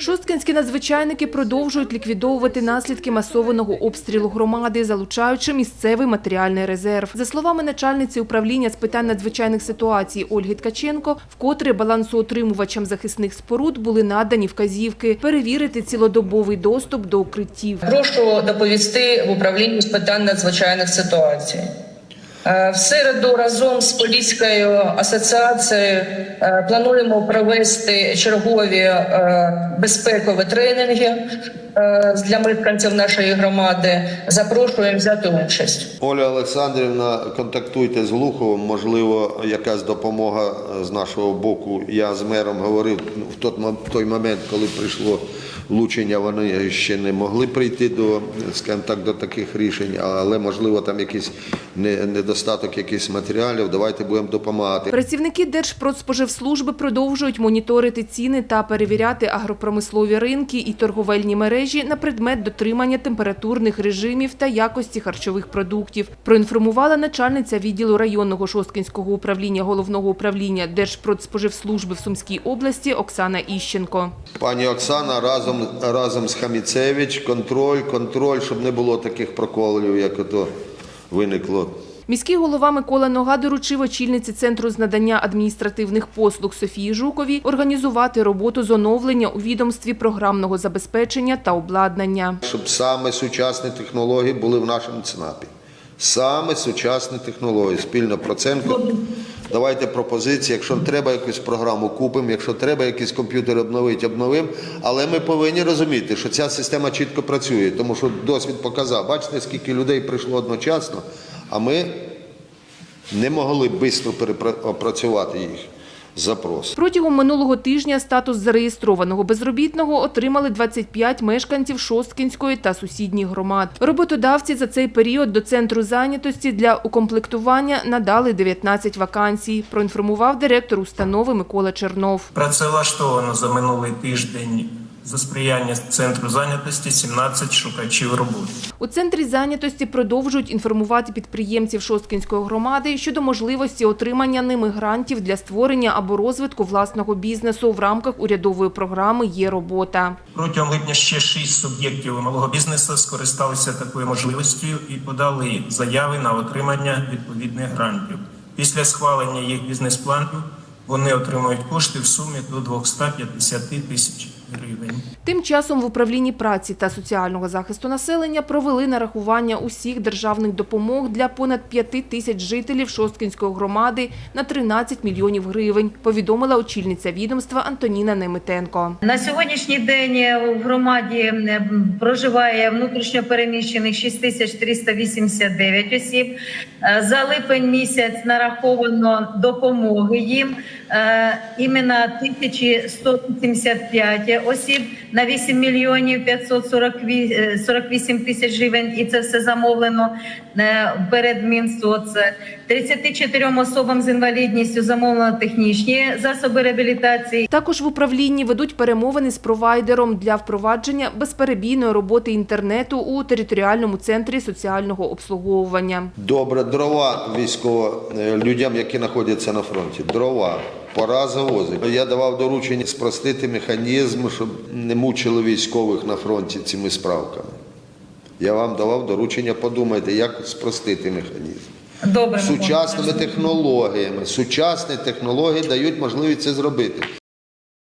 Шосткинські надзвичайники продовжують ліквідовувати наслідки масованого обстрілу громади, залучаючи місцевий матеріальний резерв. За словами начальниці управління з питань надзвичайних ситуацій Ольги Ткаченко, вкотре балансоутримувачам захисних споруд були надані вказівки перевірити цілодобовий доступ до укриттів. Прошу доповісти в управлінні з питань надзвичайних ситуацій. Е, В середу разом з Поліською асоціацією е, плануємо провести чергові е, безпекові тренінги для мешканців нашої громади. Запрошуємо взяти участь. Оля Олександрівна, контактуйте з Глуховим, можливо, якась допомога з нашого боку. Я з мером говорив ну, в той, момент, коли прийшло влучення, вони ще не могли прийти до, скажімо так, до таких рішень, але можливо там якийсь не- недостаток якихось матеріалів. Давайте будемо допомагати. Працівники Держпродспоживслужби продовжують моніторити ціни та перевіряти агропромислові ринки і торговельні мережі на предмет дотримання температурних режимів та якості харчових продуктів. Проінформувала начальниця відділу районного Шосткинського управління головного управління Держпродспоживслужби в Сумській області Оксана Іщенко. Пані Оксана разом, разом з Хаміцевич, контроль, контроль, щоб не було таких проколів, як ото виникло. Міський голова Микола Нога доручив очільниці Центру з надання адміністративних послуг Софії Жуковій організувати роботу з оновлення у відомстві програмного забезпечення та обладнання. щоб саме сучасні технології були в нашому ЦНАПі. Саме сучасні технології. Спільно проценко. Давайте пропозиції. Якщо треба якусь програму, купимо. Якщо треба якийсь комп'ютер обновити, обновимо. Але ми повинні розуміти, що ця система чітко працює, тому що досвід показав. Бачите, скільки людей прийшло одночасно, а ми не могли швидко перепрацювати їх запрос. Протягом минулого тижня статус зареєстрованого безробітного отримали 25 мешканців Шосткінської та сусідніх громад. Роботодавці за цей період до центру зайнятості для укомплектування надали 19 вакансій. Проінформував директор установи Микола Чернов. Працевлаштовано за минулий тиждень за сприяння центру зайнятості 17 шукачів роботи. У центрі зайнятості продовжують інформувати підприємців Шосткінської громади щодо можливості отримання ними грантів для створення або розвитку власного бізнесу в рамках урядової програми Є робота. Протягом липня ще 6 суб'єктів малого бізнесу скористалися такою можливістю і подали заяви на отримання відповідних грантів. Після схвалення їх бізнес-планів вони отримують кошти в сумі до 250 тисяч гривень. Тим часом в управлінні праці та соціального захисту населення провели нарахування усіх державних допомог для понад 5 тисяч жителів Шосткінської громади на 13 мільйонів гривень, повідомила очільниця відомства Антоніна Немитенко. На сьогоднішній день в громаді е, проживає внутрішньо переміщених 6389 осіб. Е, За липень місяць нараховано допомоги їм е, іменно 1185 осіб на 8 мільйонів 548 тисяч гривень. І це все замовлено е, перед Мінсоце. 34 особам з інвалідністю замовлено технічні засоби реабілітації. Також в управлінні ведуть перемовини з провайдером для впровадження безперебійної роботи інтернету у територіальному центрі соціального обслуговування. Добре, дрова військово е, людям, які знаходяться на фронті. Дрова. Пора завозити. Я давав доручення спростити механізм, щоб не мучили військових на фронті цими справками. Я вам давав доручення, подумайте, як спростити механізм. Добре, Сучасними технологіями. Сучасні технології дають можливість це зробити.